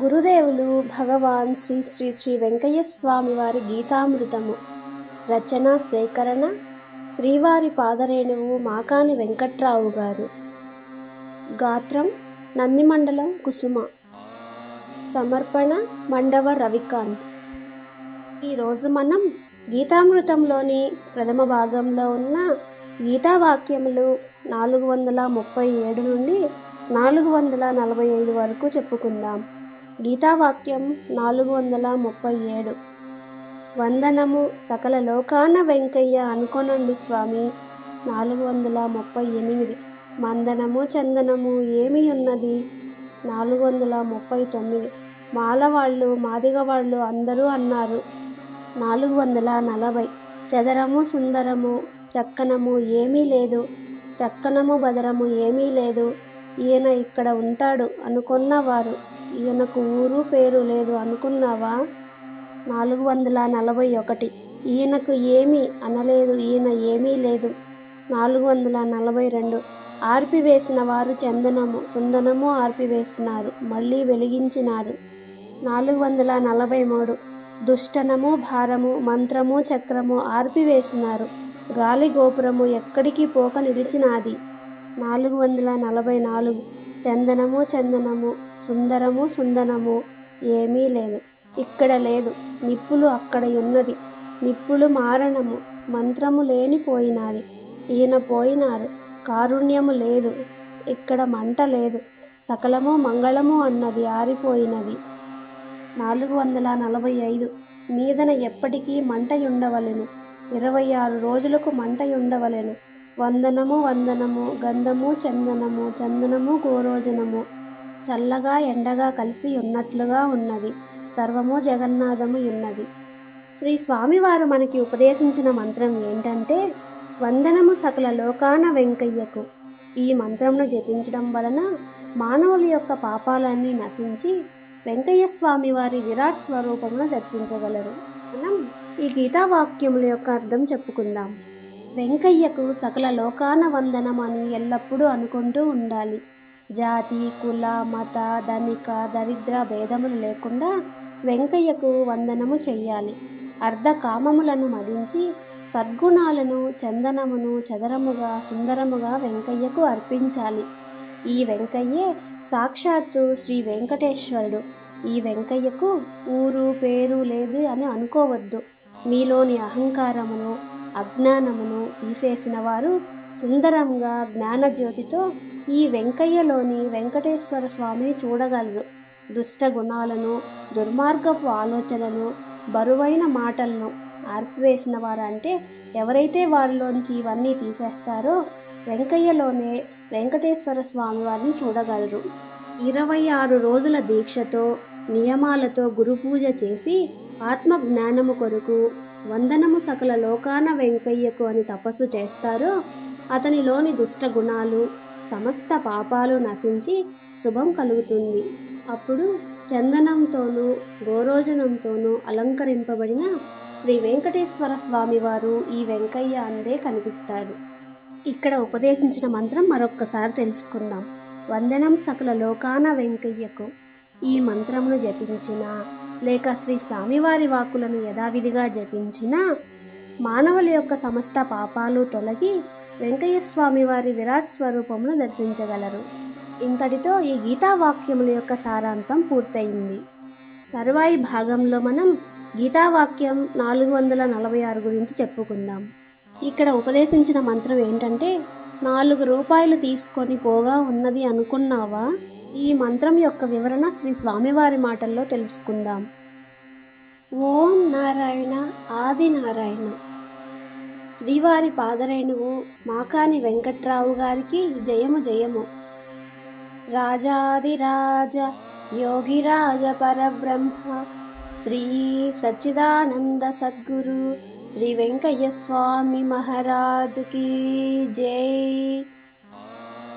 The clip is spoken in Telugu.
గురుదేవులు భగవాన్ శ్రీ శ్రీ శ్రీ వెంకయ్య స్వామి వారి గీతామృతము. రచన సేకరణ శ్రీవారి పాదరేణువు మాకాని వెంకట్రావు గారు. గాత్రం నందిమండలం కుసుమ. సమర్పణ మండవ రవికాంత్. ఈరోజు మనం గీతామృతంలోని ప్రథమ భాగంలో ఉన్న గీతావాక్యములు నాలుగు వందల ముప్పై ఏడు నుండి నాలుగు వందల నలభై ఐదు వరకు చెప్పుకుందాం. గీతావాక్యం నాలుగు వందల ముప్పై ఏడు. వందనము సకల లోకాన వెంకయ్య అనుకోనండి స్వామి. నాలుగు వందల ముప్పై ఎనిమిది. మందనము చందనము ఏమి ఉన్నది? నాలుగు వందల ముప్పై తొమ్మిది. మాలవాళ్ళు మాదిగవాళ్ళు అందరూ అన్నారు. నాలుగు వందల నలభై. చదరము సుందరము చక్కనము ఏమీ లేదు. చక్కనము బదరము ఏమీ లేదు. ఈయన ఇక్కడ ఉంటాడు అనుకున్నవారు. ఈయనకు ఊరు పేరు లేదు అనుకున్నావా? నాలుగు వందల నలభై ఒకటి. ఈయనకు ఏమీ అనలేదు ఈయన ఏమీ లేదు. నాలుగు వందల నలభై రెండు. ఆర్పివేసిన వారు చందనము సుందనము ఆర్పివేసినారు మళ్ళీ వెలిగించినారు. నాలుగు వందల నలభై మూడు. దుష్టనము భారము మంత్రము చక్రము ఆర్పివేసినారు గాలి గోపురము ఎక్కడికి పోక నిలిచినాది? నాలుగు వందల నలభై నాలుగు చందనము చందనము సుందరము సుందనము. ఏమీ లేదు. ఇక్కడ లేదు. నిప్పులు అక్కడ ఉన్నది నిప్పులు మారణము. మంత్రము లేనిపోయినది ఈయన పోయినారు. కారుణ్యము లేదు. ఇక్కడ మంట లేదు. సకలము మంగళము అన్నది ఆరిపోయినది. నాలుగు వందల నలభై ఐదు మీదన ఎప్పటికీ మంటయుండవలెను. ఇరవై ఆరు రోజులకు మంటయుండవలెను. వందనము వందనము గంధము చందనము చందనము గోరోజనము. చల్లగా ఎండగా కలిసి ఉన్నట్లుగా ఉన్నది. సర్వము జగన్నాథము ఉన్నది శ్రీ స్వామివారు మనకి ఉపదేశించిన మంత్రం ఏంటంటే వందనము సకల లోకాన వెంకయ్యకు. ఈ మంత్రమును జపించడం వలన మానవుల యొక్క పాపాలన్నీ నశించి వెంకయ్య స్వామి వారి విరాట్ స్వరూపమును దర్శించగలరు. మనం ఈ గీతావాక్యముల యొక్క అర్థం చెప్పుకుందాం. వెంకయ్యకు సకల లోకాన వందనం అని ఎల్లప్పుడూ అనుకుంటూ ఉండాలి. జాతి కుల మత ధనిక దరిద్ర భేదములు లేకుండా వెంకయ్యకు వందనము చెయ్యాలి. అర్ధ కామములను మదించి సద్గుణాలను చందనమును చదరముగా సుందరముగా వెంకయ్యకు అర్పించాలి. ఈ వెంకయ్యే సాక్షాత్తు శ్రీ వెంకటేశ్వరుడు. ఈ వెంకయ్యకు ఊరు పేరు లేదు అని అనుకోవద్దు. మీలోని అహంకారమును అజ్ఞానమును తీసేసిన వారు సుందరంగా జ్ఞానజ్యోతితో ఈ వెంకయ్యలోని వెంకటేశ్వర స్వామిని చూడగలరు. దుష్ట గుణాలను దుర్మార్గపు ఆలోచనలు బరువైన మాటలను ఆర్పివేసిన వారు అంటే ఎవరైతే వారిలోంచి ఇవన్నీ తీసేస్తారో వెంకయ్యలోనే వెంకటేశ్వర స్వామి వారిని చూడగలరు. ఇరవై ఆరు రోజుల దీక్షతో నియమాలతో గురు పూజ చేసి ఆత్మ జ్ఞానము కొరకు వందనము సకల లోకాన వెంకయ్యకు అని తపస్సు చేస్తారో అతనిలోని దుష్ట గుణాలు సమస్త పాపాలు నశించి శుభం కలుగుతుంది. అప్పుడు చందనంతోనూ గోరోజనంతోనూ అలంకరింపబడిన శ్రీ వెంకటేశ్వర స్వామివారు ఈ వెంకయ్య అందే కనిపిస్తాడు ఇక్కడ ఉపదేశించిన మంత్రం మరొక్కసారి తెలుసుకుందాం. వందనం సకల లోకాన వెంకయ్యకు ఈ మంత్రమును జపించిన లేక శ్రీ స్వామివారి వాక్కులను యథావిధిగా జపించిన మానవుల యొక్క సమస్త పాపాలు తొలగి వెంకయ్య స్వామివారి విరాట్ స్వరూపమును దర్శించగలరు. ఇంతటితో ఈ గీతా వాక్యముల యొక్క సారాంశం పూర్తయింది. తరువాయి భాగంలో మనం గీతావాక్యం నాలుగు వందల నలభై ఆరు గురించి చెప్పుకుందాం. ఇక్కడ ఉపదేశించిన మంత్రం ఏంటంటే నాలుగు రూపాయలు తీసుకొని పోగా ఉన్నది అనుకున్నావా? ఈ మంత్రం యొక్క వివరణ శ్రీ స్వామివారి మాటల్లో తెలుసుకుందాం. ఓం నారాయణ ఆది నారాయణ. శ్రీవారి పాదరేణువు మాకాని వెంకట్రావు గారికి జయము జయము. రాజాదిరాజ యోగిరాజ పరబ్రహ్మ శ్రీ సచ్చిదానంద సద్గురు శ్రీ వెంకయ్య స్వామి మహారాజుకి జై.